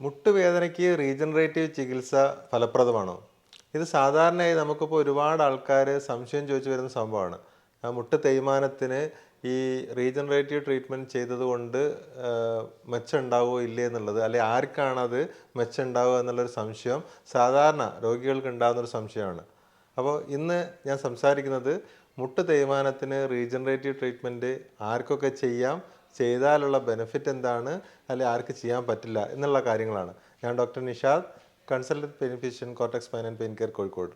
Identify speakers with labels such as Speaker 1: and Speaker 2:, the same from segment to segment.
Speaker 1: മുട്ടുവേദനയ്ക്ക് regenerative ചികിത്സ ഫലപ്രദമാണോ? ഇത് സാധാരണയായി നമുക്കിപ്പോൾ ഒരുപാട് ആൾക്കാർ സംശയം ചോദിച്ചു വരുന്ന സംഭവമാണ്. ആ മുട്ട് തേയ്മാനത്തിന് ഈ റീജനറേറ്റീവ് ട്രീറ്റ്മെന്റ് ചെയ്തതുകൊണ്ട് മെച്ചം ഉണ്ടാവുമോ ഇല്ലേ എന്നുള്ളത് അല്ലെങ്കിൽ ആർക്കാണത് മെച്ചം ഉണ്ടാവുക എന്നുള്ളൊരു സംശയം സാധാരണ രോഗികൾക്ക് ഉണ്ടാകുന്നൊരു സംശയമാണ്. അപ്പോൾ ഇന്ന് ഞാൻ സംസാരിക്കുന്നത് മുട്ട് തേയ്മാനത്തിന് റീജനറേറ്റീവ് ട്രീറ്റ്മെന്റ് ആർക്കൊക്കെ ചെയ്യാം ചെയ്താലുള്ള ബെനിഫിറ്റ് എന്താണ്? അല്ലെ ആർക്ക് ചെയ്യാൻ പറ്റില്ല എന്നുള്ള കാര്യങ്ങളാണ്. ഞാൻ doctor Nishad consultant pain physician cortex pain and pain care Kozhikode.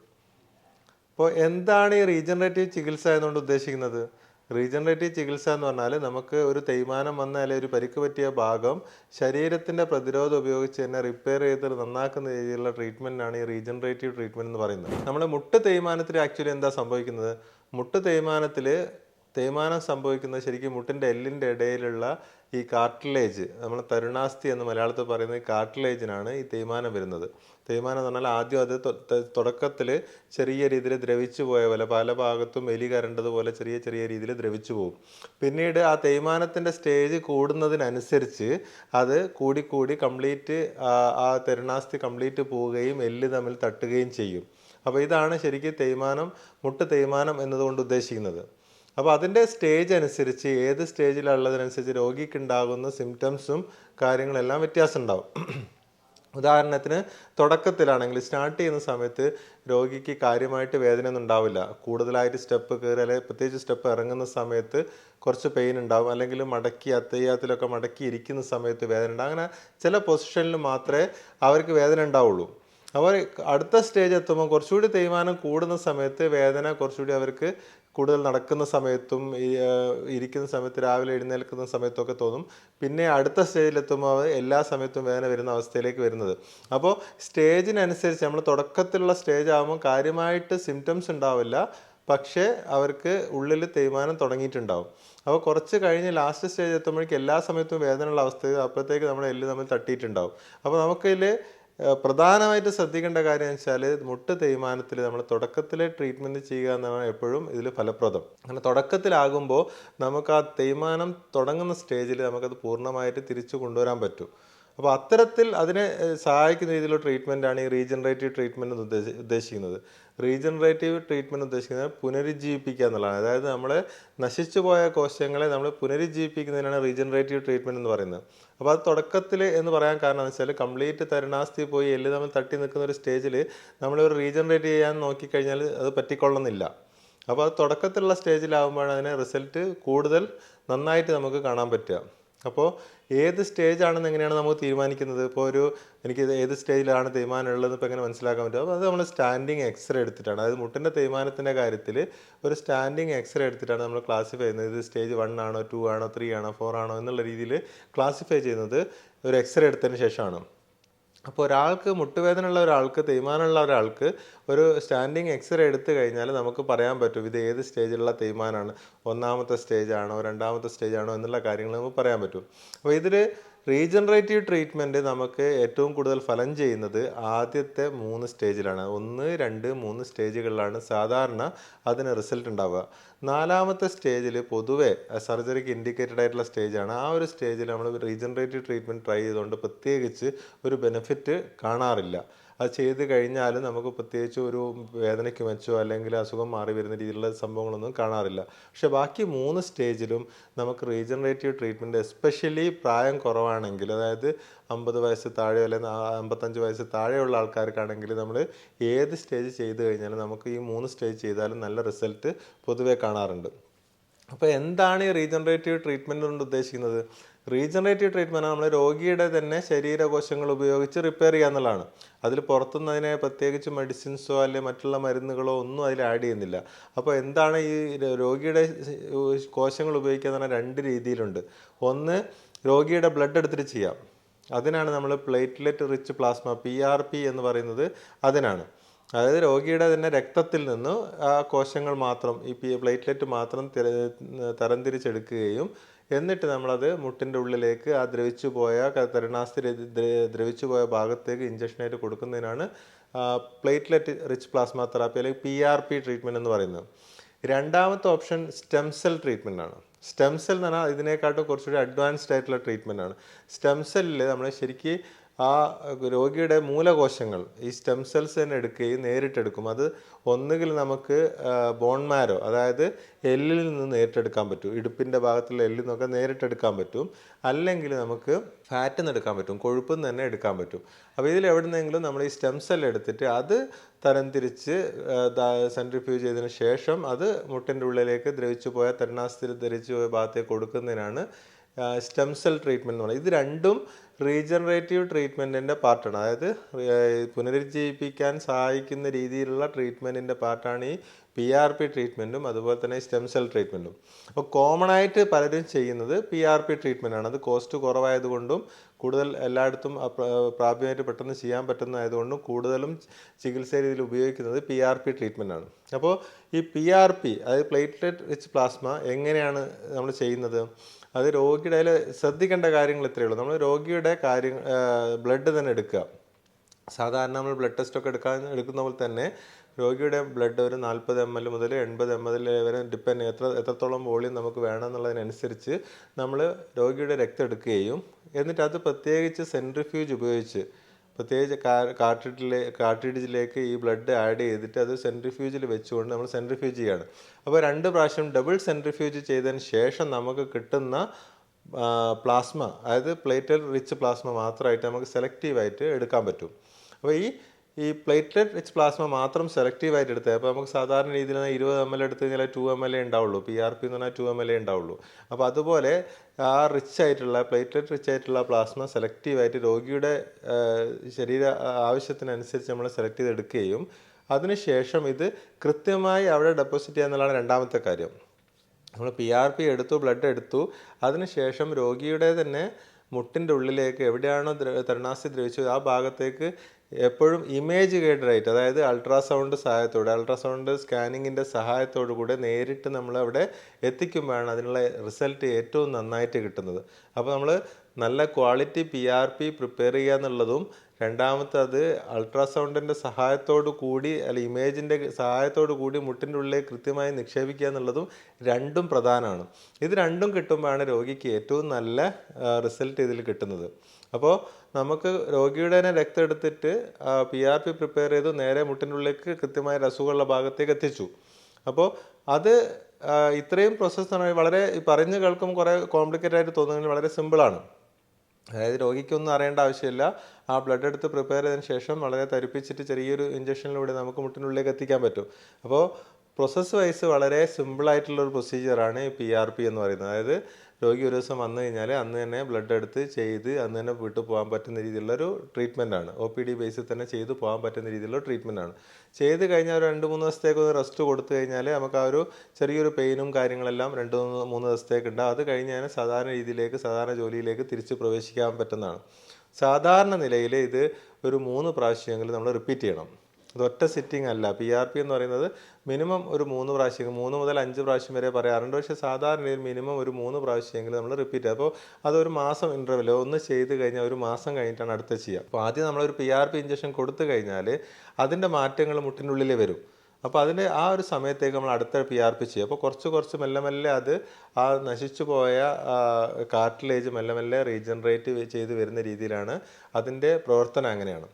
Speaker 1: അപ്പോൾ എന്താണ് ഈ റീജനറേറ്റീവ് ചികിത്സ എന്നുകൊണ്ട് ഉദ്ദേശിക്കുന്നത്? റീജനറേറ്റീവ് ചികിത്സ എന്ന് പറഞ്ഞാൽ നമുക്ക് ഒരു തേയ്മാനം വന്ന അല്ലെങ്കിൽ ഒരു പരിക്ക് പറ്റിയ ഭാഗം ശരീരത്തിന്റെ പ്രതിരോധം ഉപയോഗിച്ച് തന്നെ റിപ്പയർ ചെയ്ത് നന്നാക്കുന്ന രീതിയിലുള്ള ട്രീറ്റ്മെന്റാണ് ഈ റീജനറേറ്റീവ് ട്രീറ്റ്മെന്റ് എന്ന് പറയുന്നത്. നമ്മുടെ മുട്ട് തേയ്മാനത്തിൽ ആക്ച്വലി എന്താ സംഭവിക്കുന്നത്? മുട്ട് തേയ്മാനത്തിൽ തേയ്മാനം സംഭവിക്കുന്നത് ശരിക്കും മുട്ടിന്റെ എല്ലിന്റെ ഇടയിലുള്ള ഈ കാർട്ടിലേജ് നമ്മൾ തരുണാസ്ഥി എന്ന് മലയാളത്തിൽ പറയുന്ന കാർട്ടിലേജിനാണ് ഈ തേയ്മാനം വരുന്നത്. തേയ്മാനം എന്ന് പറഞ്ഞാൽ ആദ്യം അത് തുടക്കത്തിൽ ചെറിയ രീതിയിൽ ദ്രവിച്ചു പോയ പോലെ പല ഭാഗത്തും എലി കരണ്ടതുപോലെ ചെറിയ ചെറിയ രീതിയിൽ ദ്രവിച്ചു പോകും. പിന്നീട് ആ തേയ്മാനത്തിന്റെ സ്റ്റേജ് കൂടുന്നതിനനുസരിച്ച് അത് കൂടിക്കൂടി കംപ്ലീറ്റ് ആ തരുണാസ്ഥി കംപ്ലീറ്റ് പോവുകയും എല്ല് തമ്മിൽ തട്ടുകയും ചെയ്യും. അപ്പോൾ ഇതാണ് ശരിക്കും തേയ്മാനം മുട്ട് തേയ്മാനം എന്നതുകൊണ്ട് ഉദ്ദേശിക്കുന്നത്. അപ്പോൾ അതിന്റെ സ്റ്റേജ് അനുസരിച്ച് ഏത് സ്റ്റേജിലുള്ളതിനനുസരിച്ച് രോഗിക്ക് ഉണ്ടാകുന്ന സിംറ്റംസും കാര്യങ്ങളെല്ലാം വ്യത്യാസം ഉണ്ടാവും ഉദാഹരണത്തിന് തുടക്കത്തിലാണെങ്കിൽ സ്റ്റാർട്ട് ചെയ്യുന്ന സമയത്ത് രോഗിക്ക് കാര്യമായിട്ട് വേദന ഒന്നും ഉണ്ടാവില്ല. കൂടുതലായിട്ട് സ്റ്റെപ്പ് കയറി അല്ലെങ്കിൽ പ്രത്യേകിച്ച് സ്റ്റെപ്പ് ഇറങ്ങുന്ന സമയത്ത് കുറച്ച് പെയിൻ ഉണ്ടാവും. അല്ലെങ്കിൽ മടക്കി അത്തയ്യാത്തിലൊക്കെ മടക്കി ഇരിക്കുന്ന സമയത്ത് വേദന ഉണ്ടാവും. അങ്ങനെ ചില പൊസിഷനിൽ മാത്രമേ അവർക്ക് വേദന ഉണ്ടാവുള്ളൂ. അവർ അടുത്ത സ്റ്റേജ് എത്തുമ്പോൾ കുറച്ചുകൂടി തേയ്മാനം കൂടുന്ന സമയത്ത് വേദന കുറച്ചുകൂടി അവർക്ക് കൂടുതൽ നടക്കുന്ന സമയത്തും ഇരിക്കുന്ന സമയത്ത് രാവിലെ എഴുന്നേൽക്കുന്ന സമയത്തൊക്കെ തോന്നും. പിന്നെ അടുത്ത സ്റ്റേജിലെത്തുമ്പോൾ എല്ലാ സമയത്തും വേദന വരുന്ന അവസ്ഥയിലേക്ക് വരുന്നത്. അപ്പോൾ സ്റ്റേജിനനുസരിച്ച് നമ്മൾ തുടക്കത്തിലുള്ള സ്റ്റേജ് ആകുമ്പോൾ കാര്യമായിട്ട് സിംറ്റംസ് ഉണ്ടാവില്ല. പക്ഷേ അവർക്ക് ഉള്ളിൽ തേയ്മാനം തുടങ്ങിയിട്ടുണ്ടാവും. അപ്പോൾ കുറച്ച് കഴിഞ്ഞ് ലാസ്റ്റ് സ്റ്റേജ് എത്തുമ്പോഴേക്കും എല്ലാ സമയത്തും വേദനയുള്ള അവസ്ഥ അപ്പോഴത്തേക്ക് നമ്മുടെ എല്ല് തമ്മിൽ തട്ടിയിട്ടുണ്ടാവും. അപ്പോൾ നമുക്കിതിൽ പ്രധാനമായിട്ട് ശ്രദ്ധിക്കേണ്ട കാര്യം വെച്ചാൽ മുട്ട് തേയ്മാനത്തിൽ നമ്മൾ തുടക്കത്തിൽ ട്രീറ്റ്മെന്റ് ചെയ്യുക എന്നാണ് എപ്പോഴും ഇതിൽ ഫലപ്രദം. അങ്ങനെ തുടക്കത്തിലാകുമ്പോൾ നമുക്ക് ആ തേയ്മാനം തുടങ്ങുന്ന സ്റ്റേജിൽ നമുക്കത് പൂർണമായിട്ട് തിരിച്ചു കൊണ്ടുവരാൻ പറ്റും. അപ്പോൾ അത്തരത്തിൽ അതിനെ സഹായിക്കുന്ന രീതിയിലുള്ള ട്രീറ്റ്മെന്റാണ് ഈ റീജനറേറ്റീവ് ട്രീറ്റ്മെന്റ് ഉദ്ദേശി ഉദ്ദേശിക്കുന്നത്. റീജനറേറ്റീവ് ട്രീറ്റ്മെന്റ് ഉദ്ദേശിക്കുന്നത് പുനരുജ്ജീവിപ്പിക്കുക എന്നുള്ളതാണ്. അതായത് നമ്മൾ നശിച്ചു പോയ കോശങ്ങളെ നമ്മൾ പുനരുജ്ജീവിപ്പിക്കുന്നതിനാണ് റീജനറേറ്റീവ് ട്രീറ്റ്മെന്റ് എന്ന് പറയുന്നത്. അപ്പോൾ അത് തുടക്കത്തിൽ എന്ന് പറയാൻ കാരണം എന്ന് വെച്ചാൽ കംപ്ലീറ്റ് തരുണാസ്ഥി പോയി എല്ല് നമ്മൾ തട്ടി നിൽക്കുന്ന ഒരു സ്റ്റേജിൽ നമ്മൾ ഒരു റീജനറേറ്റ് ചെയ്യാൻ നോക്കിക്കഴിഞ്ഞാൽ അത് പറ്റിക്കൊള്ളുന്നില്ല. അപ്പോൾ അത് തുടക്കത്തിലുള്ള സ്റ്റേജിലാകുമ്പോഴാണ് അതിനെ റിസൾട്ട് കൂടുതൽ നന്നായിട്ട് നമുക്ക് കാണാൻ പറ്റുക. അപ്പോൾ ഏത് സ്റ്റേജ് ആണെന്ന് എങ്ങനെയാണ് നമുക്ക് തീരുമാനിക്കുന്നത്? ഇപ്പോൾ ഒരു എനിക്ക് ഏത് സ്റ്റേജിലാണ് തേയ്മാനം ഉള്ളത് ഇപ്പോൾ എങ്ങനെ മനസ്സിലാക്കാൻ പറ്റും? അപ്പോൾ അത് നമ്മൾ സ്റ്റാൻഡിങ് എക്സ്റേ എടുത്തിട്ടാണ്. അതായത് മുട്ടിന്റെ തേയ്മാനത്തിന്റെ കാര്യത്തിൽ ഒരു സ്റ്റാൻഡിങ് എക്സ്റേ എടുത്തിട്ടാണ് നമ്മൾ ക്ലാസിഫൈ ചെയ്യുന്നത്. ഇത് സ്റ്റേജ് വൺ ആണോ ടു ആണോ ത്രീ ആണോ ഫോർ ആണോ എന്നുള്ള രീതിയിൽ ക്ലാസിഫൈ ചെയ്യുന്നത് ഒരു എക്സ്റേ എടുത്തതിന് ശേഷമാണ്. അപ്പോൾ ഒരാൾക്ക് മുട്ടുവേദന ഉള്ള ഒരാൾക്ക് തേയ്മാനമുള്ള ഒരാൾക്ക് ഒരു സ്റ്റാൻഡിങ് എക്സ്റേ എടുത്തു കഴിഞ്ഞാൽ നമുക്ക് പറയാൻ പറ്റും ഇത് ഏത് സ്റ്റേജിലുള്ള തേയ്മാനാണ്. ഒന്നാമത്തെ സ്റ്റേജ് ആണോ രണ്ടാമത്തെ സ്റ്റേജ് ആണോ എന്നുള്ള കാര്യങ്ങൾ നമുക്ക് പറയാൻ പറ്റും. അപ്പോൾ ഇതിൽ റീജനറേറ്റീവ് ട്രീറ്റ്മെന്റ് നമുക്ക് ഏറ്റവും കൂടുതൽ ഫലം ചെയ്യുന്നത് ആദ്യത്തെ മൂന്ന് സ്റ്റേജിലാണ്. ഒന്ന് രണ്ട് മൂന്ന് സ്റ്റേജുകളിലാണ് സാധാരണ അതിന് റിസൾട്ട് ഉണ്ടാവുക. നാലാമത്തെ സ്റ്റേജിൽ പൊതുവെ സർജറിക്ക് ഇൻഡിക്കേറ്റഡ് ആയിട്ടുള്ള സ്റ്റേജാണ്. ആ ഒരു സ്റ്റേജിൽ നമ്മൾ റീജനറേറ്റീവ് ട്രീറ്റ്മെന്റ് ട്രൈ ചെയ്തുകൊണ്ട് പ്രത്യേകിച്ച് ഒരു ബെനിഫിറ്റ് കാണാറില്ല. അത് ചെയ്ത് കഴിഞ്ഞാൽ നമുക്ക് പ്രത്യേകിച്ച് ഒരു വേദനയ്ക്ക് മെച്ചോ അല്ലെങ്കിൽ അസുഖം മാറി വരുന്ന രീതിയിലുള്ള സംഭവങ്ങളൊന്നും കാണാറില്ല. പക്ഷേ ബാക്കി മൂന്ന് സ്റ്റേജിലും നമുക്ക് റീജനറേറ്റീവ് ട്രീറ്റ്മെന്റ് എസ്പെഷ്യലി പ്രായം കുറവാണെങ്കിൽ അതായത് അമ്പത് വയസ്സ് താഴെ അല്ലെങ്കിൽ അമ്പത്തഞ്ച് വയസ്സ് താഴെയുള്ള ആൾക്കാർക്കാണെങ്കിൽ നമ്മൾ ഏത് സ്റ്റേജ് ചെയ്ത് കഴിഞ്ഞാലും നമുക്ക് ഈ മൂന്ന് സ്റ്റേജ് ചെയ്താലും നല്ല റിസൾട്ട് പൊതുവേ കാണാറുണ്ട്. അപ്പോൾ എന്താണ് ഈ റീജനറേറ്റീവ് ട്രീറ്റ്മെന്റ് കൊണ്ട് ഉദ്ദേശിക്കുന്നത്? റീജനറേറ്റീവ് ട്രീറ്റ്മെന്റ് നമ്മൾ രോഗിയുടെ തന്നെ ശരീരകോശങ്ങൾ ഉപയോഗിച്ച് റിപ്പയർ ചെയ്യുക എന്നുള്ളതാണ്. അതിൽ പുറത്തുനിന്ന് അതിനെ പ്രത്യേകിച്ച് മെഡിസിൻസോ അല്ലെങ്കിൽ മറ്റുള്ള മരുന്നുകളോ ഒന്നും അതിൽ ആഡ് ചെയ്യുന്നില്ല. അപ്പോൾ എന്താണ് ഈ രോഗിയുടെ കോശങ്ങൾ ഉപയോഗിക്കുക എന്ന് പറഞ്ഞാൽ രണ്ട് രീതിയിലുണ്ട്. ഒന്ന് രോഗിയുടെ ബ്ലഡ് എടുത്തിട്ട് ചെയ്യാം. അതിനാണ് നമ്മൾ platelet rich plasma P R P എന്ന് പറയുന്നത് അതിനാണ്. അതായത് രോഗിയുടെ തന്നെ രക്തത്തിൽ നിന്ന് ആ കോശങ്ങൾ മാത്രം ഈ പ്ലേറ്റ്ലെറ്റ് മാത്രം തിര തരംതിരിച്ചെടുക്കുകയും എന്നിട്ട് നമ്മളത് മുട്ടിന്റെ ഉള്ളിലേക്ക് ആ ദ്രവിച്ചു പോയ തരുണാസ്ഥി ദ്രവിച്ചു പോയ ഭാഗത്തേക്ക് ഇഞ്ചക്ഷനായിട്ട് കൊടുക്കുന്നതിനാണ് പ്ലേറ്റ്ലെറ്റ് റിച്ച് പ്ലാസ്മ തെറാപ്പി അല്ലെങ്കിൽ പി ആർ പി ട്രീറ്റ്മെന്റ് എന്ന് പറയുന്നത്. രണ്ടാമത്തെ ഓപ്ഷൻ സ്റ്റെം സെൽ ട്രീറ്റ്മെന്റ് ആണ്. സ്റ്റെം സെൽ എന്ന് പറഞ്ഞാൽ ഇതിനേക്കാട്ടും കുറച്ചുകൂടി അഡ്വാൻസ്ഡ് ആയിട്ടുള്ള ട്രീറ്റ്മെന്റ് ആണ്. സ്റ്റെം സെല്ലിൽ നമ്മൾ ശരിക്ക് ആ രോഗിയുടെ മൂലകോശങ്ങൾ ഈ സ്റ്റെം സെൽസ് തന്നെ എടുക്കുകയും നേരിട്ടെടുക്കും അത് ഒന്നുകിൽ നമുക്ക് ബോൺ മാരോ അതായത് എല്ലിൽ നിന്ന് നേരിട്ടെടുക്കാൻ പറ്റും. ഇടുപ്പിന്റെ ഭാഗത്തുള്ള എല്ലിൽ നിന്നൊക്കെ നേരിട്ടെടുക്കാൻ പറ്റും. അല്ലെങ്കിൽ നമുക്ക് ഫാറ്റിൽ നിന്ന് എടുക്കാൻ പറ്റും. കൊഴുപ്പിൽ നിന്ന് തന്നെ എടുക്കാൻ പറ്റും. അപ്പോൾ ഇതിൽ എവിടെ നിന്നെങ്കിലും നമ്മൾ ഈ സ്റ്റെം സെൽ എടുത്തിട്ട് അത് തരംതിരിച്ച് സെൻട്രിഫ്യൂജ് ചെയ്തതിന് ശേഷം അത് മുട്ടിന്റെ ഉള്ളിലേക്ക് ദ്രവിച്ചു പോയ തരുണാസ്ഥിര ധരിച്ചു പോയ ഭാഗത്തേക്ക് കൊടുക്കുന്നതിനാണ് സ്റ്റെം സെൽ ട്രീറ്റ്മെന്റ് എന്ന് പറയുന്നത് ഇത് രണ്ടും റീജനറേറ്റീവ് ട്രീറ്റ്മെന്റിന്റെ പാർട്ടാണ് അതായത് പുനരുജ്ജീവിപ്പിക്കാൻ സഹായിക്കുന്ന രീതിയിലുള്ള ട്രീറ്റ്മെന്റിന്റെ പാർട്ടാണ് ഈ പി ആർ പി ട്രീറ്റ്മെന്റും അതുപോലെ തന്നെ സ്റ്റെം സെൽ ട്രീറ്റ്മെന്റും അപ്പോൾ കോമൺ ആയിട്ട് പലരും ചെയ്യുന്നത് പി ആർ പി ട്രീറ്റ്മെന്റ് ആണ്. അത് കോസ്റ്റ് കുറവായതുകൊണ്ടും കൂടുതൽ എല്ലായിടത്തും പ്രാപ്യമായിട്ട് പെട്ടെന്ന് ചെയ്യാൻ പറ്റുന്നതായതുകൊണ്ടും കൂടുതലും ചികിത്സാ രീതിയിൽ ഉപയോഗിക്കുന്നത് പി ആർ പി ട്രീറ്റ്മെന്റ് ആണ്. അപ്പോൾ ഈ പി ആർ പി അതായത് പ്ലേറ്റ്ലെറ്റ് റിച്ച് പ്ലാസ്മ എങ്ങനെയാണ് നമ്മൾ ചെയ്യുന്നത്? അത് രോഗിയുടെ അതിൽ ശ്രദ്ധിക്കേണ്ട കാര്യങ്ങൾ ഇത്രയേ ഉള്ളൂ. നമ്മൾ രോഗിയുടെ കാര്യം ബ്ലഡ് തന്നെ എടുക്കുക. സാധാരണ നമ്മൾ ബ്ലഡ് ടെസ്റ്റ് ഒക്കെ എടുക്കാൻ എടുക്കുന്ന പോലെ തന്നെ രോഗിയുടെ ബ്ലഡ് ഒരു നാൽപ്പത് എം എൽ മുതൽ എൺപത് എം എൽ വരെ ഡിപ്പെൻഡ് എത്ര എത്രത്തോളം വോളിയം നമുക്ക് വേണം എന്നുള്ളതിനനുസരിച്ച് നമ്മൾ രോഗിയുടെ രക്തം എടുക്കുകയും എന്നിട്ട് അത് പ്രത്യേകിച്ച് സെൻട്രിഫ്യൂജ് ഉപയോഗിച്ച് പ്രത്യേകിച്ച് കാർട്രിഡിലെ കാർട്രിഡിജിലേക്ക് ഈ ബ്ലഡ് ആഡ് ചെയ്തിട്ട് അത് സെൻട്രിഫ്യൂജിൽ വെച്ചുകൊണ്ട് നമ്മൾ സെൻട്രിഫ്യൂജ് ചെയ്യാണ്. അപ്പോൾ രണ്ട് പ്രാവശ്യം ഡബിൾ സെൻട്രിഫ്യൂജ് ചെയ്തതിന് ശേഷം നമുക്ക് കിട്ടുന്ന പ്ലാസ്മ അതായത് പ്ലേറ്റൽ റിച്ച് പ്ലാസ്മ മാത്രമായിട്ട് നമുക്ക് സെലക്റ്റീവായിട്ട് എടുക്കാൻ പറ്റും. അപ്പോൾ ഈ ഈ പ്ലേറ്റ്ലെറ്റ് റിച്ച് പ്ലാസ്മ മാത്രം സെലക്റ്റീവ് ആയിട്ട് എടുത്തത് അപ്പോൾ നമുക്ക് സാധാരണ രീതിയിൽ ഇരുപത് എം എൽ എടുത്തു കഴിഞ്ഞാൽ ടു എം എൽ എ ഉണ്ടാവുള്ളൂ. പി ആർ പി എന്ന് പറഞ്ഞാൽ ടു എം എൽ എ ഉണ്ടാവുള്ളൂ. അപ്പോൾ അതുപോലെ ആ റിച്ച് ആയിട്ടുള്ള പ്ലേറ്റ്ലെറ്റ് റിച്ച് ആയിട്ടുള്ള പ്ലാസ്മ സെലക്റ്റീവ് ആയിട്ട് രോഗിയുടെ ശരീര ആവശ്യത്തിനനുസരിച്ച് നമ്മൾ സെലക്ട് ചെയ്ത് എടുക്കുകയും അതിനുശേഷം ഇത് കൃത്യമായി അവിടെ ഡെപ്പോസിറ്റ് ചെയ്യുക എന്നുള്ളതാണ് രണ്ടാമത്തെ കാര്യം. നമ്മൾ പി ആർ പി എടുത്തു ബ്ലഡ് എടുത്തു. അതിനുശേഷം രോഗിയുടെ തന്നെ മുട്ടിന്റെ ഉള്ളിലേക്ക് എവിടെയാണോ ദ്ര തരുണാസ്ഥി ദ്രവിച്ചത് ആ ഭാഗത്തേക്ക് എപ്പോഴും ഇമേജ് ഗൈഡ് അതായത് അൾട്രാസൗണ്ട് സഹായത്തോടെ അൾട്രാസൗണ്ട് സ്കാനിങ്ങിന്റെ സഹായത്തോടു കൂടെ നേരിട്ട് നമ്മൾ അവിടെ എത്തിക്കുമ്പോഴാണ് അതിനുള്ള റിസൾട്ട് ഏറ്റവും നന്നായിട്ട് കിട്ടുന്നത്. അപ്പോൾ നമ്മൾ നല്ല quality P R P prepare ചെയ്യുക എന്നുള്ളതും രണ്ടാമത്തെ അത് അൾട്രാസൗണ്ടിന്റെ സഹായത്തോടു കൂടി അല്ല ഇമേജിന്റെ സഹായത്തോടു കൂടി മുട്ടിന്റെ ഉള്ളിൽ കൃത്യമായി നിക്ഷേപിക്കുക എന്നുള്ളതും രണ്ടും പ്രധാനമാണ്. ഇത് രണ്ടും കിട്ടുമ്പോഴാണ് രോഗിക്ക് ഏറ്റവും നല്ല റിസൾട്ട് ഇതിൽ കിട്ടുന്നത്. അപ്പോൾ നമുക്ക് രോഗിയുടെ തന്നെ രക്തം എടുത്തിട്ട് പി ആർ പി പ്രിപ്പയർ ചെയ്ത് നേരെ മുട്ടിന്റെ ഉള്ളിലേക്ക് കൃത്യമായ രസമുള്ള ഭാഗത്തേക്ക് എത്തിച്ചു. അപ്പോൾ അത് ഇത്രയും പ്രോസസ്സ് വളരെ പറഞ്ഞു കേൾക്കുമ്പോൾ കുറേ കോംപ്ലിക്കേറ്റഡ് ആയിട്ട് തോന്നുന്നെങ്കിൽ വളരെ സിമ്പിളാണ് അതായത് രോഗിക്കൊന്നും അറിയേണ്ട ആവശ്യമില്ല. ആ ബ്ലഡ് എടുത്ത് പ്രിപ്പയർ ചെയ്തതിന് ശേഷം വളരെ തരിപ്പിച്ചിട്ട് ചെറിയൊരു ഇഞ്ചക്ഷനിലൂടെ നമുക്ക് മുട്ടിനുള്ളിലേക്ക് എത്തിക്കാൻ പറ്റും. അപ്പോൾ പ്രോസസ്സ് വൈസ് വളരെ സിമ്പിളായിട്ടുള്ള ഒരു പ്രൊസീജിയറാണ് പി ആർ പി എന്ന് പറയുന്നത്. അതായത് രോഗി ഒരു ദിവസം വന്നു കഴിഞ്ഞാൽ അന്ന് തന്നെ ബ്ലഡ് എടുത്ത് ചെയ്ത് അന്ന് തന്നെ വീട്ടിൽ പോകാൻ പറ്റുന്ന രീതിയിലുള്ളൊരു ട്രീറ്റ്മെന്റ് ആണ്. ഒ പി ഡി ബേസിൽ തന്നെ ചെയ്ത് പോകാൻ പറ്റുന്ന രീതിയിലുള്ള ട്രീറ്റ്മെന്റ് ആണ്. ചെയ്ത് കഴിഞ്ഞാൽ ഒരു രണ്ട് മൂന്ന് ദിവസത്തേക്ക് ഒന്ന് റെസ്റ്റ് കൊടുത്തു കഴിഞ്ഞാൽ നമുക്ക് ആ ഒരു ചെറിയൊരു പെയിനും കാര്യങ്ങളെല്ലാം രണ്ട് മൂന്ന് മൂന്ന് ദിവസത്തേക്ക് ഉണ്ട്. അത് കഴിഞ്ഞാൽ സാധാരണ രീതിയിലേക്ക് സാധാരണ ജോലിയിലേക്ക് തിരിച്ച് പ്രവേശിക്കാൻ പറ്റുന്നതാണ്. സാധാരണ നിലയിൽ ഇത് ഒരു മൂന്ന് പ്രാവശ്യമെങ്കിലും നമ്മൾ റിപ്പീറ്റ് ചെയ്യണം. ഇത് ഒറ്റ സിറ്റിംഗ് അല്ല. പി ആർ പി എന്ന് പറയുന്നത് മിനിമം ഒരു മൂന്ന് പ്രാവശ്യം മൂന്ന് മുതൽ അഞ്ച് പ്രാവശ്യം വരെ പറയാറുണ്ട്. പക്ഷേ സാധാരണ മിനിമം ഒരു മൂന്ന് പ്രാവശ്യമെങ്കിലും നമ്മൾ റിപ്പീറ്റ് അപ്പോൾ അതൊരു മാസം ഇന്റർവെൽ ഒന്ന് ചെയ്ത് കഴിഞ്ഞാൽ ഒരു മാസം കഴിഞ്ഞിട്ടാണ് അടുത്ത ചെയ്യുക. അപ്പോൾ ആദ്യം നമ്മളൊരു പി ആർ പി ഇഞ്ചക്ഷൻ കൊടുത്തു കഴിഞ്ഞാൽ അതിന്റെ മാറ്റങ്ങൾ മുട്ടിനുള്ളിൽ വരും. അപ്പോൾ അതിന്റെ ആ ഒരു സമയത്തേക്ക് നമ്മൾ അടുത്ത പി ആർ പി ചെയ്യും അപ്പോൾ കുറച്ച് കുറച്ച് മെല്ലെ മെല്ലെ അത് ആ നശിച്ചു പോയ കാർട്ടിലേജ് മെല്ലെ മെല്ലെ റീജനറേറ്റ് ചെയ്ത് വരുന്ന രീതിയിലാണ് അതിന്റെ പ്രവർത്തനം അങ്ങനെയാണ്.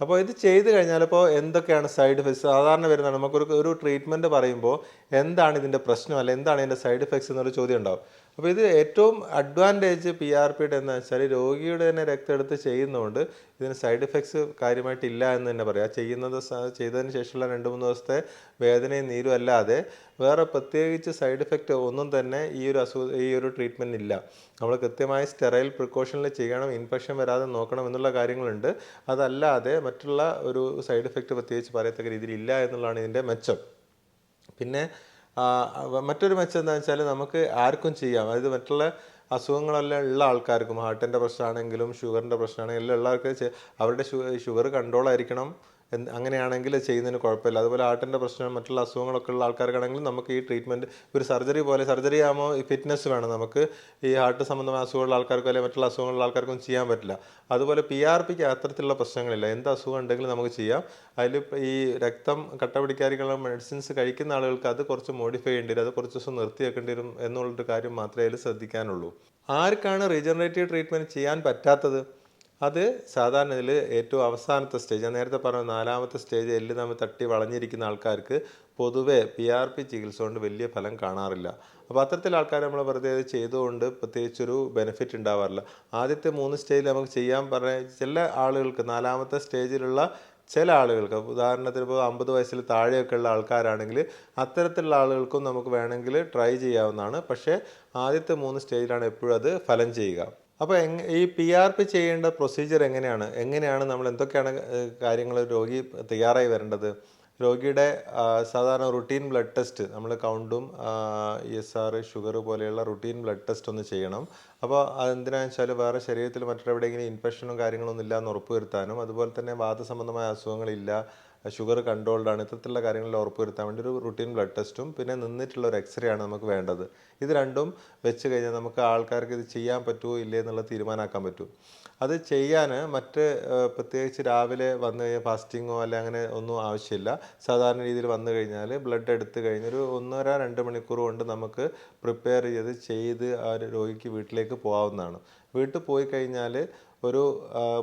Speaker 1: അപ്പോൾ ഇത് ചെയ്ത് കഴിഞ്ഞാൽ ഇപ്പോൾ എന്തൊക്കെയാണ് സൈഡ് എഫക്ട്സ് സാധാരണ വരുന്നതാണ് നമുക്കൊരു ഒരു ട്രീറ്റ്മെന്റ് പറയുമ്പോൾ എന്താണ് ഇതിന്റെ പ്രശ്നം? അല്ല എന്താണ് ഇതിന്റെ സൈഡ് എഫക്ട്സ് എന്നൊരു ചോദ്യം ഉണ്ടാവും. അപ്പോൾ ഇത് ഏറ്റവും അഡ്വാന്റേജ് പി ആർ പിയുടെ എന്ന് വെച്ചാൽ രോഗിയുടെ തന്നെ രക്തം എടുത്ത് ചെയ്യുന്നതുകൊണ്ട് ഇതിന് സൈഡ് എഫക്ട്സ് കാര്യമായിട്ടില്ല എന്ന് തന്നെ പറയാം. ചെയ്യുന്നത് ചെയ്തതിന് ശേഷമുള്ള രണ്ട് മൂന്ന് ദിവസത്തെ വേദനയും നീരും അല്ലാതെ വേറെ പ്രത്യേകിച്ച് സൈഡ് എഫക്റ്റ് ഒന്നും തന്നെ ഈ ഒരു അസു ഈ ഒരു ട്രീറ്റ്മെന്റ് ഇല്ല. നമ്മൾ കൃത്യമായി സ്റ്റെറൈൽ പ്രിക്കോഷനിൽ ചെയ്യണം ഇൻഫെക്ഷൻ വരാതെ നോക്കണം എന്നുള്ള കാര്യങ്ങളുണ്ട്. അതല്ലാതെ മറ്റുള്ള ഒരു സൈഡ് എഫക്റ്റ് പ്രത്യേകിച്ച് പറയത്തക്ക രീതിയിൽ ഇല്ല എന്നുള്ളതാണ് ഇതിന്റെ മെച്ചം. പിന്നെ മറ്റൊരു മെച്ചം എന്താ വെച്ചാൽ നമുക്ക് ആർക്കും ചെയ്യാം. അതായത് മറ്റുള്ള അസുഖങ്ങളെല്ലാം ഉള്ള ആൾക്കാർക്കും ഹാർട്ടിന്റെ പ്രശ്നമാണെങ്കിലും ഷുഗറിന്റെ പ്രശ്നമാണെങ്കിലും എല്ലാം ഉള്ള ആൾക്കാർ അവരുടെ ഷുഗർ കൺട്രോൾ ആയിരിക്കണം. അങ്ങനെയാണെങ്കിൽ ചെയ്യുന്നതിന് കുഴപ്പമില്ല. അതുപോലെ ഹാർട്ടിന്റെ പ്രശ്നം മറ്റുള്ള അസുഖങ്ങളൊക്കെ ഉള്ള ആൾക്കാർക്കാണെങ്കിൽ നമുക്ക് ഈ ട്രീറ്റ്മെന്റ് ഒരു സർജറി പോലെ സർജറി ആകുമ്പോൾ ഈ ഫിറ്റ്നസ് വേണം നമുക്ക്. ഈ ഹാർട്ട് സംബന്ധമായ അസുഖമുള്ള ആൾക്കാർക്കും അല്ലെങ്കിൽ മറ്റുള്ള അസുഖങ്ങളുള്ള ആൾക്കാർക്കും ചെയ്യാൻ പറ്റില്ല. അതുപോലെ പി ആർ പിക്ക് അത്തരത്തിലുള്ള പ്രശ്നങ്ങളില്ല. എന്ത് അസുഖം ഉണ്ടെങ്കിലും നമുക്ക് ചെയ്യാം. അതിൽ ഈ രക്തം കട്ട പിടിക്കാതിരിക്കാനുള്ള മെഡിസിൻസ് കഴിക്കുന്ന ആളുകൾക്ക് അത് കുറച്ച് മോഡിഫൈ ചെയ്യേണ്ടി വരും. അത് കുറച്ച് ദിവസം നിർത്തി വെക്കേണ്ടി വരും എന്നുള്ളൊരു കാര്യം മാത്രമേ അതിൽ ശ്രദ്ധിക്കാനുള്ളൂ. ആർക്കാണ് റീജനറേറ്റീവ് ട്രീറ്റ്മെന്റ് ചെയ്യാൻ പറ്റാത്തത്? അത് സാധാരണ ഇതിൽ ഏറ്റവും അവസാനത്തെ സ്റ്റേജ് ഞാൻ നേരത്തെ പറഞ്ഞ നാലാമത്തെ സ്റ്റേജ് എല്ല് നമ്മൾ തട്ടി വളഞ്ഞിരിക്കുന്ന ആൾക്കാർക്ക് പൊതുവേ പി ആർ പി ചികിത്സ കൊണ്ട് വലിയ ഫലം കാണാറില്ല. അപ്പോൾ അത്തരത്തിൽ ആൾക്കാർ നമ്മൾ വെറുതെ ചെയ്തുകൊണ്ട് പ്രത്യേകിച്ചൊരു ബെനിഫിറ്റ് ഉണ്ടാവാറില്ല. ആദ്യത്തെ മൂന്ന് സ്റ്റേജിൽ നമുക്ക് ചെയ്യാൻ പറഞ്ഞ ചില ആളുകൾക്ക് നാലാമത്തെ സ്റ്റേജിലുള്ള ചില ആളുകൾക്ക് ഉദാഹരണത്തിന് ഇപ്പോൾ അമ്പത് വയസ്സിൽ താഴെയൊക്കെ ഉള്ള ആൾക്കാരാണെങ്കിൽ അത്തരത്തിലുള്ള ആളുകൾക്കും നമുക്ക് വേണമെങ്കിൽ ട്രൈ ചെയ്യാവുന്നതാണ്. പക്ഷേ ആദ്യത്തെ മൂന്ന് സ്റ്റേജിലാണ് എപ്പോഴും അത് ഫലം ചെയ്യുക. അപ്പോൾ ഈ പി ആർ പി ചെയ്യേണ്ട പ്രൊസീജിയർ എങ്ങനെയാണ്? എങ്ങനെയാണ് നമ്മൾ എന്തൊക്കെയാണ് കാര്യങ്ങൾ രോഗി തയ്യാറായി വരേണ്ടത്? രോഗിയുടെ സാധാരണ റുട്ടീൻ ബ്ലഡ് ടെസ്റ്റ് നമ്മൾ കൗണ്ടും ഇ എസ് ആർ ഷുഗർ പോലെയുള്ള റുട്ടീൻ ബ്ലഡ് ടെസ്റ്റ് ഒന്ന് ചെയ്യണം. അപ്പോൾ അതെന്തിനാണെന്ന് വെച്ചാൽ വേറെ ശരീരത്തിൽ മറ്റെവിടെയെങ്കിലും ഇൻഫെക്ഷനും കാര്യങ്ങളൊന്നും ഇല്ല എന്ന് ഉറപ്പുവരുത്താനും അതുപോലെ തന്നെ വാദസംബന്ധമായ അസുഖങ്ങളില്ല ഷുഗർ കൺട്രോൾഡ് ആണ്. ഇത്തരത്തിലുള്ള കാര്യങ്ങളിൽ ഉറപ്പുവരുത്താൻ വേണ്ടി ഒരു റുട്ടീൻ ബ്ലഡ് ടെസ്റ്റും പിന്നെ നിന്നിട്ടുള്ള ഒരു എക്സ്റേ ആണ് നമുക്ക് വേണ്ടത്. ഇത് രണ്ടും വെച്ച് കഴിഞ്ഞാൽ നമുക്ക് ആൾക്കാർക്ക് ഇത് ചെയ്യാൻ പറ്റുമോ ഇല്ലേ എന്നുള്ളത് തീരുമാനമാക്കാൻ പറ്റും. അത് ചെയ്യാൻ മറ്റ് പ്രത്യേകിച്ച് രാവിലെ വന്നു കഴിഞ്ഞാൽ ഫാസ്റ്റിങ്ങോ അല്ലെ അങ്ങനെ ഒന്നും ആവശ്യമില്ല. സാധാരണ രീതിയിൽ വന്നു കഴിഞ്ഞാൽ ബ്ലഡ് എടുത്തു കഴിഞ്ഞാൽ ഒരു ഒന്നര രണ്ട് മണിക്കൂർ കൊണ്ട് നമുക്ക് പ്രിപ്പയർ ചെയ്ത് ചെയ്ത് ആ രോഗിക്ക് വീട്ടിലേക്ക് പോകാവുന്നതാണ്. വീട്ടിൽ പോയി കഴിഞ്ഞാൽ ഒരു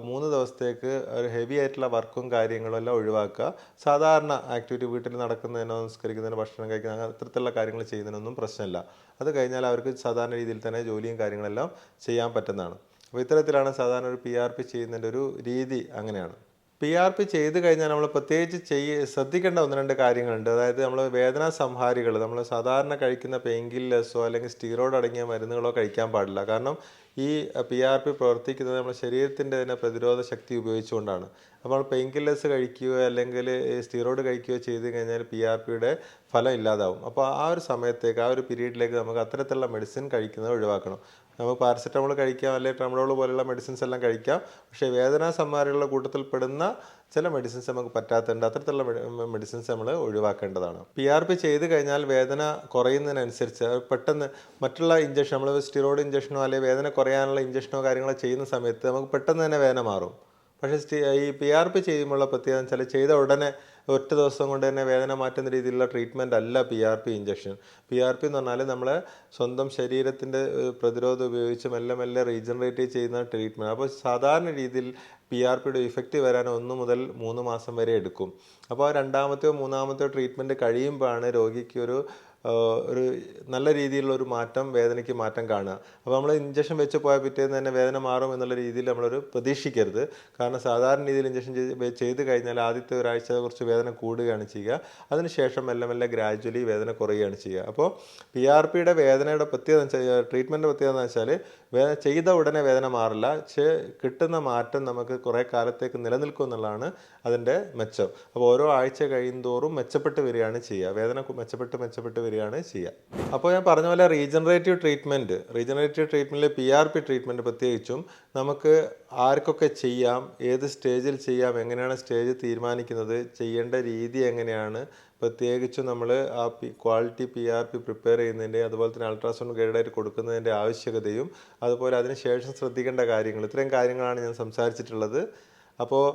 Speaker 1: മൂന്ന് ദിവസത്തേക്ക് ഒരു ഹെവി ആയിട്ടുള്ള വർക്കും കാര്യങ്ങളും എല്ലാം ഒഴിവാക്കുക. സാധാരണ ആക്ടിവിറ്റി വീട്ടിൽ നടക്കുന്നതിനോ നിസ്കരിക്കുന്നതിനോ ഭക്ഷണം കഴിക്കുന്ന അത്തരത്തിലുള്ള കാര്യങ്ങൾ ചെയ്യുന്നതിനൊന്നും പ്രശ്നമില്ല. അത് കഴിഞ്ഞാൽ അവർക്ക് സാധാരണ രീതിയിൽ തന്നെ ജോലിയും കാര്യങ്ങളെല്ലാം ചെയ്യാൻ പറ്റുന്നതാണ്. അപ്പോൾ ഇത്തരത്തിലാണ് സാധാരണ ഒരു പി ആർ പി ചെയ്യുന്നതിന്റെ ഒരു രീതി അങ്ങനെയാണ്. പി ആർ പി ചെയ്ത് കഴിഞ്ഞാൽ നമ്മൾ പ്രത്യേകിച്ച് ചെയ്യ ശ്രദ്ധിക്കേണ്ട ഒന്ന് രണ്ട് കാര്യങ്ങളുണ്ട്. അതായത് നമ്മൾ വേദനാ സംഹാരികൾ നമ്മൾ സാധാരണ കഴിക്കുന്ന പെയിൻ കില്ലേഴ്സോ അല്ലെങ്കിൽ സ്റ്റീറോയിഡ് അടങ്ങിയ മരുന്നുകളോ കഴിക്കാൻ പാടില്ല. കാരണം ഈ പി ആർ പി പ്രവർത്തിക്കുന്നത് നമ്മുടെ ശരീരത്തിന്റെ തന്നെ പ്രതിരോധ ശക്തി ഉപയോഗിച്ചുകൊണ്ടാണ്. അപ്പോൾ പെയിൻ കില്ലേഴ്സ് കഴിക്കുകയോ അല്ലെങ്കിൽ സ്റ്റീറോയിഡ് കഴിക്കുകയോ ചെയ്ത് കഴിഞ്ഞാൽ പി ആർ പിയുടെ ഫലം ഇല്ലാതാവും. അപ്പോൾ ആ ഒരു സമയത്തേക്ക് ആ ഒരു പീരീഡിലേക്ക് നമുക്ക് അത്തരത്തിലുള്ള മെഡിസിൻ കഴിക്കുന്നത് ഒഴിവാക്കണം. നമുക്ക് പാരസെറ്റമോൾ കഴിക്കാം അല്ലെങ്കിൽ ട്രമഡോൾ പോലെയുള്ള മെഡിസിൻസ് എല്ലാം കഴിക്കാം. പക്ഷേ വേദനാ സംഹാരികളുടെ കൂട്ടത്തിൽ പെടുന്ന ചില മെഡിസിൻസ് നമുക്ക് പറ്റാത്തതുണ്ട്. അത്തരത്തിലുള്ള മെഡിസിൻസ് നമ്മൾ ഒഴിവാക്കേണ്ടതാണ്. പി ആർ പി ചെയ്ത് കഴിഞ്ഞാൽ വേദന കുറയുന്നതിനനുസരിച്ച് പെട്ടെന്ന് മറ്റുള്ള ഇഞ്ചക്ഷൻ നമ്മൾ സ്റ്റിറോയിഡ് ഇഞ്ചക്ഷനോ അല്ലെങ്കിൽ വേദന കുറയാനുള്ള ഇഞ്ചക്ഷനോ കാര്യങ്ങളോ ചെയ്യുന്ന സമയത്ത് നമുക്ക് പെട്ടെന്ന് തന്നെ വേദന മാറും. പക്ഷേ ഈ പി ആർ പി ചെയ്യുമ്പോഴുള്ള പ്രത്യേകത വെച്ചാൽ ചെയ്ത ഉടനെ ഒറ്റ ദിവസം കൊണ്ട് തന്നെ വേദന മാറ്റുന്ന രീതിയിലുള്ള ട്രീറ്റ്മെന്റ് അല്ല P R P injection P R P എന്ന് പറഞ്ഞാൽ നമ്മളെ സ്വന്തം ശരീരത്തിന്റെ പ്രതിരോധം ഉപയോഗിച്ച് മെല്ലെ മെല്ലെ റീജനറേറ്റ് ചെയ്യുന്ന ട്രീറ്റ്മെന്റ് അപ്പോൾ സാധാരണ രീതിയിൽ പി ആർ പിയുടെ ഇഫക്റ്റ് വരാൻ ഒന്ന് മുതൽ മൂന്ന് മാസം വരെ എടുക്കും. അപ്പോൾ രണ്ടാമത്തെയോ മൂന്നാമത്തെയോ ട്രീറ്റ്മെന്റ് കഴിയുമ്പോഴാണ് രോഗിക്ക് ഒരു ഒരു നല്ല രീതിയിലുള്ള ഒരു മാറ്റം വേദനയ്ക്ക് മാറ്റം കാണുക. അപ്പോൾ നമ്മൾ ഇഞ്ചക്ഷൻ വെച്ച് പോയ പിറ്റേന്ന് തന്നെ വേദന മാറും എന്നുള്ള രീതിയിൽ നമ്മളൊരു പ്രതീക്ഷിക്കരുത്. കാരണം സാധാരണ രീതിയിൽ ഇഞ്ചക്ഷൻ ചെയ്ത് കഴിഞ്ഞാൽ ആദ്യത്തെ ഒരാഴ്ച കുറച്ച് വേദന കൂടുകയാണ് ചെയ്യുക. അതിനുശേഷം മെല്ലെ മെല്ലെ ഗ്രാജ്വലി വേദന കുറയുകയാണ് ചെയ്യുക. അപ്പോൾ പി ആർ പിയുടെ വേദനയുടെ പ്രത്യേകത ട്രീറ്റ്മെന്റ് പ്രത്യേകത എന്ന് വെച്ചാൽ വേ ചെയ്ത ഉടനെ വേദന മാറില്ല. പക്ഷേ കിട്ടുന്ന മാറ്റം നമുക്ക് കുറേ കാലത്തേക്ക് നിലനിൽക്കും എന്നുള്ളതാണ് അതിന്റെ മെച്ചം. അപ്പോൾ ഓരോ ആഴ്ച കഴിയുന്തോറും മെച്ചപ്പെട്ട് വരികയാണ് ചെയ്യുക. വേദന മെച്ചപ്പെട്ട് മെച്ചപ്പെട്ട് വരികയാണ് ചെയ്യുക. അപ്പോൾ ഞാൻ പറഞ്ഞ പോലെ റീജനറേറ്റീവ് ട്രീറ്റ്മെന്റ് റീജനറേറ്റീവ് ട്രീറ്റ്മെന്റിൽ പി ആർ പി ട്രീറ്റ്മെന്റ് പ്രത്യേകിച്ചും നമുക്ക് ആർക്കൊക്കെ ചെയ്യാം ഏത് സ്റ്റേജിൽ ചെയ്യാം എങ്ങനെയാണ് സ്റ്റേജ് തീരുമാനിക്കുന്നത് ചെയ്യേണ്ട രീതി എങ്ങനെയാണ് പ്രത്യേകിച്ചും നമ്മൾ ആ P quality P R P prepare ചെയ്യുന്നതിന്റെ അതുപോലെ തന്നെ അൾട്രാസൗണ്ട് ഗൈഡായിട്ട് കൊടുക്കുന്നതിന്റെ ആവശ്യകതയും അതുപോലെ അതിന് ശേഷം ശ്രദ്ധിക്കേണ്ട കാര്യങ്ങൾ. ഇത്രയും കാര്യങ്ങളാണ് ഞാൻ സംസാരിച്ചിട്ടുള്ളത്. അപ്പോൾ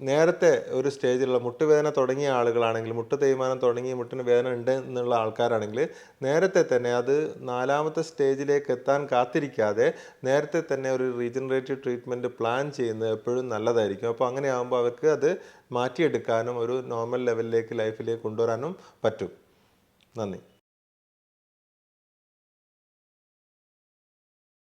Speaker 1: നേരത്തെ ഒരു സ്റ്റേജിലുള്ള മുട്ടുവേദന തുടങ്ങിയ ആളുകളാണെങ്കിൽ മുട്ട് തേയ്മാനം തുടങ്ങി മുട്ടിന് വേദന ഉണ്ട് എന്നുള്ള ആൾക്കാരാണെങ്കിൽ നേരത്തെ തന്നെ അത് നാലാമത്തെ സ്റ്റേജിലേക്ക് എത്താൻ കാത്തിരിക്കാതെ നേരത്തെ തന്നെ ഒരു റീജനറേറ്റീവ് ട്രീറ്റ്മെന്റ് പ്ലാൻ ചെയ്യുന്നത് എപ്പോഴും നല്ലതായിരിക്കും. അപ്പോൾ അങ്ങനെ ആകുമ്പോൾ അവർക്ക് അത് മാറ്റിയെടുക്കാനും ഒരു നോർമൽ ലെവലിലേക്ക് ലൈഫിലേക്ക് കൊണ്ടുവരാനും പറ്റും. നന്ദി.